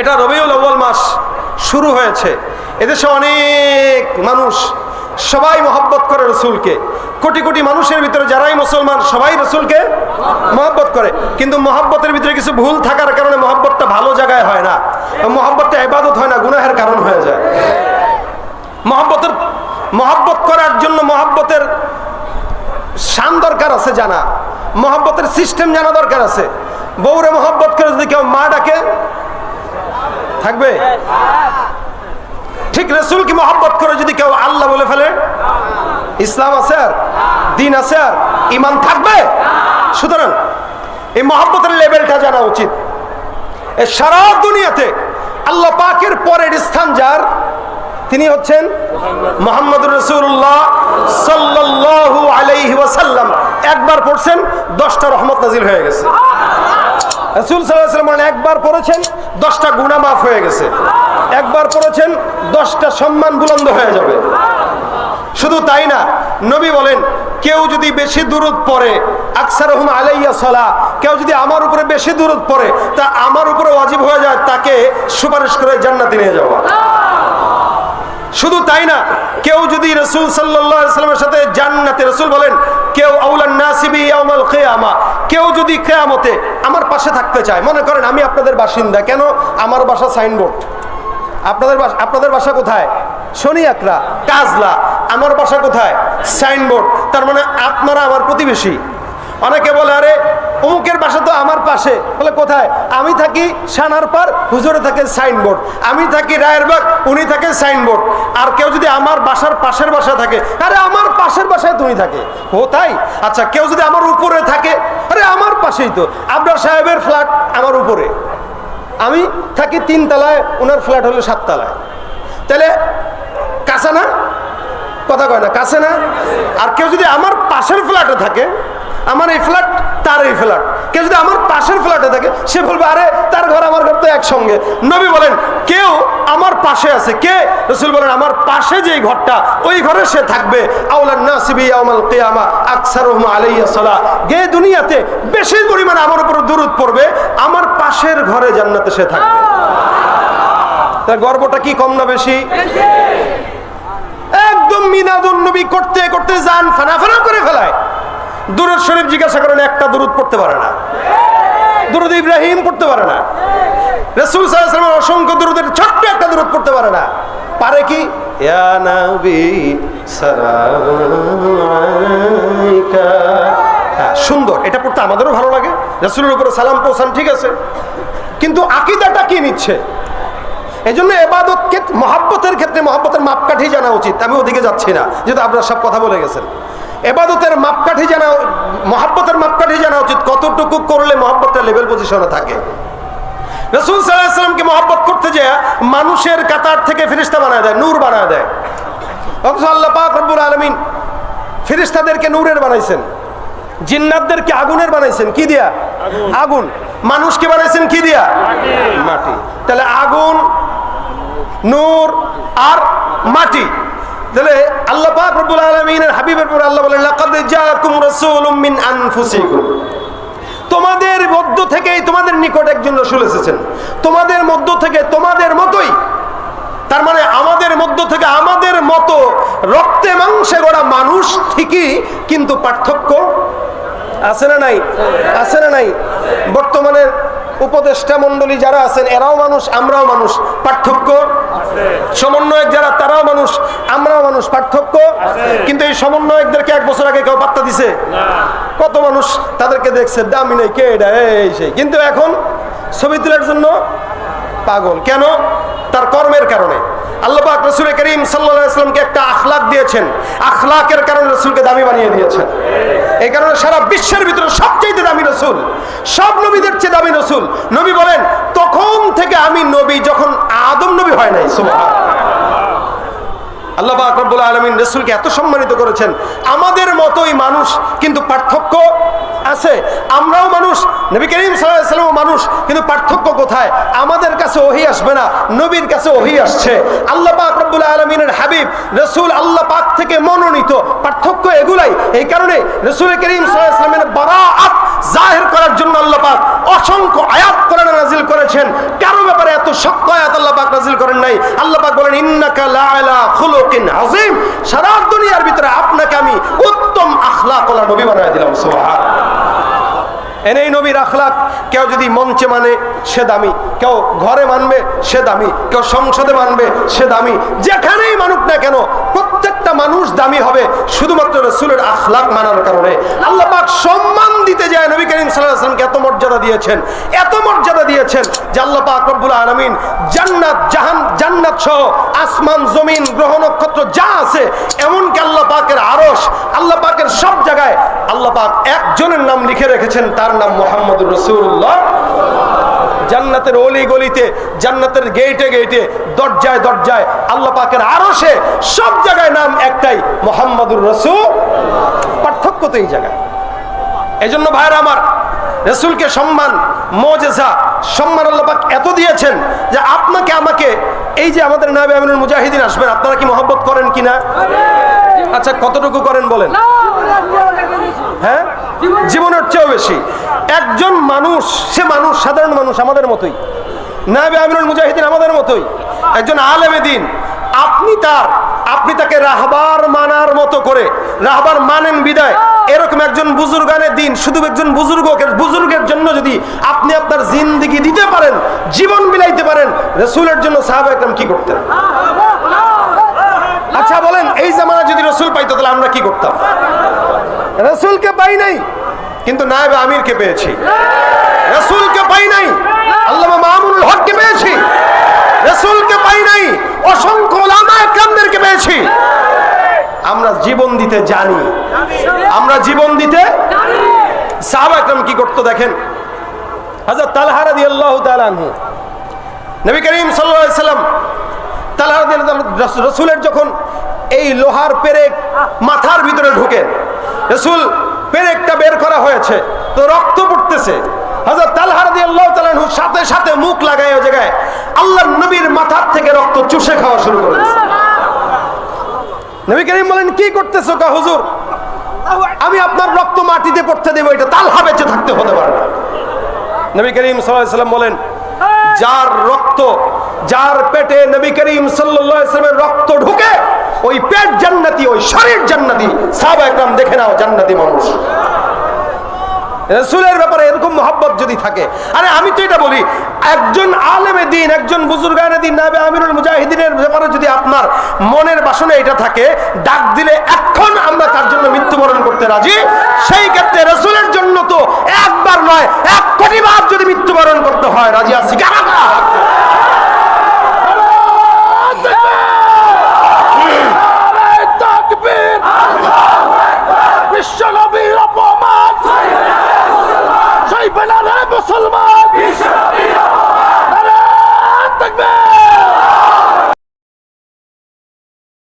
এটা রবিউল আউ্বাল মাস শুরু হয়েছে। এদেশে অনেক মানুষ সবাই মহব্বত করে রসুলকে। কোটি কোটি মানুষের ভিতরে যারাই মুসলমান, সবাই রসুলকে মহব্বত করে। কিন্তু মহব্বতের ভিতরে কিছু ভুল থাকার কারণে মহব্বতটা ভালো জায়গায় হয় না। মহব্বতটা এবাদত হয় না, গুনাহের কারণ হয়ে যায়। মহব্বতের মহব্বত করার জন্য মহব্বতের শান দরকার আছে জানা। মহব্বতের সিস্টেম জানা দরকার আছে। বউরে মহব্বত করে যদি কেউ মা ডাকে থাকবে? ঠিক রসুল কি মহব্বত করে যদি কেউ আল্লাহ বলে ফেলে? ইসলাম আছে আর? দিন আছে আর? ইমান থাকবে? সুতরাং এই মহব্বতের লেভেলটা জানা উচিত। সারা দুনিয়াতে আল্লাহ পাকের পরের স্থান যার? তিনি হচ্ছেন মোহাম্মদ রসুল্লাহ সাল্লাল্লাহু আলাইহি ওয়াসাল্লাম। একবার পড়ছেন, দশটা রহমত নাজিল হয়ে গেছে। রসুল সাল্লাহ মানে একবার পড়েছেন, দশটা গুণা মাফ হয়ে গেছে। একবার পড়েছেন, দশটা সম্মান বুলন্দ হয়ে যাবে। শুধু তাই না, নবী বলেন, কেউ যদি বেশি দূরত আকসার রহম আলাইয়া সলা, কেউ যদি আমার উপরে বেশি দূরত পড়ে, তা আমার উপরে অজীব হয়ে যায়, তাকে সুপারিশ করে জান্নাতি নিয়ে যাওয়া। শুধু তাই না, কেউ যদি রসুল সাল্লামের সাথে জান্নাতে, রসুল বলেন কেউ আউলান নাসিবি ইয়াউমাল কিয়ামা, কেউ যদি কেয়ামতে আমার পাশে থাকতে চায়, মনে করেন আমি আপনাদের বাসিন্দা, কেন? আমার বাসা সাইনবোর্ড। আপনাদের আপনাদের বাসা কোথায়? শনি আকরা কাজলা, আমার বাসা কোথায়? সাইনবোর্ড। তার মানে আপনারা আমার প্রতিবেশী। অনেকে বলে, আরে অমুকের বাসা তো আমার পাশে। বলে, কোথায়? আমি থাকি সানার পার হুজুরে থাকে সাইনবোর্ড। আমি থাকি রায়ের রায়েরবাগ উনি থাকে সাইনবোর্ড। আর কেউ যদি আমার বাসার পাশের বাসা থাকে, আরে, আমার পাশের বাসায় তুমি থাকে। ও, তাই? আচ্ছা কেউ যদি আমার উপরে থাকে, আরে, আমার পাশেই তো। আবরার সাহেবের ফ্ল্যাট আমার উপরে। আমি থাকি তিন তলায় ওনার ফ্ল্যাট হলো সাততলায়। তাহলে, কাছে না? কথা কয় না, কাছে না? আর কেউ যদি আমার পাশের ফ্ল্যাটে থাকে আমার এই ফ্ল্যাট তার এই ফ্ল্যাট কেউ যদি আমার পাশের ফ্ল্যাটে থাকে, সে বলবে, আরে, তার ঘর, আমার ঘর তো একসঙ্গে। নবী বলেন, কেউ আমার পাশে আছে। কে? রসুল বলেন, আমার পাশে যে ঘরটা, ওই ঘরে সে থাকবে। দুনিয়াতে বেশি পরিমাণে আমার উপর দূরত পড়বে, আমার পাশের ঘরে জান্নাতে সে থাকবে। তার গর্বটা কি কম না বেশি? একদম মিনাদুন নবী করতে করতে যান ফানা দুরুদ শরীফ জিজ্ঞাসা করেন একটা দুরুদ পড়তে পারে না। দুরুদ ইব্রাহিম পড়তে পারে না। রসুল সাল্লাল্লাহু অসংখ্য দুরুদের ছোট্ট একটা দুরুদ পড়তে পারে না। পারে কি? হ্যাঁ, সুন্দর। এটা পড়তে আমাদেরও ভালো লাগে। রসুলের উপরে সালাম পৌঁছান ঠিক আছে। কিন্তু আকিদাটা কি নিচ্ছে? এই জন্য এবাদতকে মহাব্বতের ক্ষেত্রে মহাব্বতের মাপকাঠি জানা উচিত। আমি ওদিকে যাচ্ছি না যেহেতু আপনারা সব কথা বলে গেছেন। এবাদতের মাপকাঠি জানা মহাব্বতের মাপকাঠি জানা উচিত। কতটুকু করলে মহাব্বতের লেভেল পজিশনে থাকে? রসুল সাল্লাহামকে মহব্বত করতে যে মানুষের কাতার থেকে ফেরিস্তা বানায় দেয় নূর বানায় দেয়। অথচ আল্লাহ পাক রব্বুল আলমিন ফেরিস্তাদেরকে নূরের বানাইছেন জিন্নাতদেরকে আগুনের বানাইছেন। কি দিয়া? আগুন। মানুষকে বানাইছেন কি দিয়া? মাটি। তাহলে আগুন নূর আর মাটি। তাহলে আল্লাহ পাক রব্বুল আলামিনের হাবিবের পর আল্লাহ বলেন, লাকাদ জাআকুম রাসূলুম মিন আনফুসিকুম। তোমাদের মধ্য থেকেই তোমাদের নিকট একজন রসুল এসেছেন। তোমাদের মধ্য থেকে তোমাদের মতোই। তার মানে আমাদের মধ্য থেকে আমাদের মতো রক্তে মাংসে গড়া মানুষ ঠিকই কিন্তু পার্থক্য আছে না নাই? আছে না নাই? বর্তমানে উপদেষ্টা মন্ডলী যারা আছেন এরাও মানুষ আমরাও মানুষ। পার্থক্য? সমন্বয়ক যারা তারাও মানুষ আমরাও মানুষ। পার্থক্য? কিন্তু এই সমন্বয়কদেরকে এক বছর আগে কেউ পাত্তা দিছে? কত মানুষ তাদেরকে দেখছে দামি নেই কে এটা? এই সেই। কিন্তু এখন ছবি তোলার জন্য পাগল। কেন? তার কর্মের কারণে। আল্লাহ পাক রসুল করিম সাল্লামকে একটা আখলাক দিয়েছেন। আখলাকের কারণে রসুলকে দামি বানিয়ে দিয়েছেন। এই কারণে সারা বিশ্বের ভিতরে সবচেয়ে দামি রসুল, সব নবীদের চেয়ে দামি রসুল। নবী বলেন, তখন থেকে আমি নবী যখন আদম নবী হয় নাই। আল্লাহ আকরবুল আলমিন রসুলকে এত সম্মানিত করেছেন। আমাদের মতোই মানুষ, কিন্তু পার্থক্য আছে। আমরাও নবী করিম সাল্লাম মানুষ, কিন্তু পার্থক্য কোথায়? আমাদের কাছে ওহি আসবে না, নবীর কাছে ওহি আসছে। আল্লাহ পাক রব্বুল আলমিনের হাবিব, রসুল আল্লাহ পাক থেকে মনোনীত। পার্থক্য এগুলাই। এই কারণে রসুল করিম সাল্লামের বারাআত জাহির করার জন্য আল্লাহ পাক অসংখ্য আয়াত কোরআনে নাজিল করেছেন। কারও ব্যাপারে এত শক্ত আয়াত আল্লাহ পাক নাজিল করেন নাই। আল্লাহ পাক বলেন, ইন্নাকা লাআলা খুলুকিন আযীম। সারা দুনিয়ার ভিতরে আপনাকে আমি উত্তম আখলাকওয়ালা নবী বানায় দিলাম সুবহান এনেই নবীর আখলাক, কেউ যদি মঞ্চে মানে সে দামি, কেউ ঘরে মানবে সে দামি, কেউ সংসদে মানবে সে দামি, যেখানেই মানুক না কেন প্রত্যেকটা মানুষ দামি হবে, শুধুমাত্র রসুলের আখলাক মানার কারণে। আল্লাহ সম্মান দিতে যায় নবী করিম সাল্লাহ আসলামকে এত মর্যাদা দিয়েছেন, এত মর্যাদা দিয়েছেন আলামিন জান্নাত, জাহান, জান্নাত সহ আসমান, জমিন, গ্রহ, নক্ষত্র যা আছে, এমনকি আল্লাহ পাকের আরশ, আল্লাহ পাকের সব জায়গায় আল্লাহ পাক একজনের নাম লিখে রেখেছেন, তার নাম মোহাম্মদুর রসুল্লাহ জান্নাতের অলি গলিতে, জান্নাতের গেটে গেটে দরজায় দরজায় আল্লাহ পাকের আরশে সব জায়গায় নাম একটাই, মোহাম্মদুর রসুল। পার্থক্য তো এই জায়গায়। এই জন্য ভাইরা আমার রসুলকে সম্মান মজেসা সম্মান আল্লাহ পাক এত দিয়েছেন যে আপনাকে, আমাকে, এই যে আমাদের নাবে আমিনুল মুজাহিদিন আসবেন, আপনারা কি মহব্বত করেন কিনা আচ্ছা কতটুকু করেন বলেন? হ্যাঁ? জীবনের চেয়েও বেশি। একজন মানুষ, সে মানুষ, সাধারণ মানুষ আমাদের মতোই। নাবে আমিনুল মুজাহিদিন আমাদের মতোই। একজন আলেমে দিন, আপনি তার, আপনি তাকে রাহবার মানার মতো করে, রাহবার মানেন বিদায়। এরকম একজন বুজুর্গানের দিন, শুধু একজন বুজুর্গকে বুজুর্গের জন্য যদি আপনি আপনার জিন্দিগি দিতে পারেন, জীবন বিলাইতে পারেন, রসুলের জন্য সাহাবা একদম কি করতেন? আচ্ছা বলেন, এই জামানা যদি রসুল পাইতো, তাহলে আমরা কি করতাম? রসুলকে পাই নাই, কিন্তু নায়েব আমিরকে পেয়েছি। রসুলকে পাই নাই, আল্লামা মামুনুল হককে পেয়েছি রসুলকে পাই নাই অসংখ্য ওলামা একরামদেরকে পেয়েছি আমরা জীবন দিতে জানি। আমরা জীবন দিতে সাহাবা একরাম কি করতো দেখেন? হাজার তাআলা নবী করিম রসুলের যখন এই লোহার পেরেক মাথার ভিতরে রসুল পেরেকটা বের করা হয়েছে, তো রক্ত পড়তেছে। তাআলা সাথে সাথে মুখ লাগায় জায়গায় আল্লাহর নবীর মাথার থেকে রক্ত চুষে খাওয়া শুরু করে দিয়েছে। নবী করিম বলেন, কি করতেছো কা হুজুর? আমি আপনার রক্ত মাটিতে পড়তে দেবো, এটা তালহা বেঁচে থাকতে হতে পারে না। নবী করিম সাল্লাম বলেন, যার রক্ত, যার পেটে নবী করিম সাল্লামের রক্ত ঢুকে, ওই পেট জান্নাতি, ওই শরীর জান্নাতি সাহাবা একরাম দেখে নাও, জান্নাতি মানুষ। রসুলের ব্যাপারে এরকম মহাব্বত যদি থাকে, আরে আমি তো এটা বলি, একজন আলেমে দিন, একজন বুজুর্গানে দিন নাবে আমিরুল মুজাহিদিনের ব্যাপারে যদি আপনার মনের বাসনে এটা থাকে, ডাক দিলে এখন আমরা তার জন্য মৃত্যুবরণ করতে রাজি সেই ক্ষেত্রে রসুলের জন্য তো একবার নয়, এক কোটি বার যদি মৃত্যুবরণ করতে হয়, রাজি আছি কারা?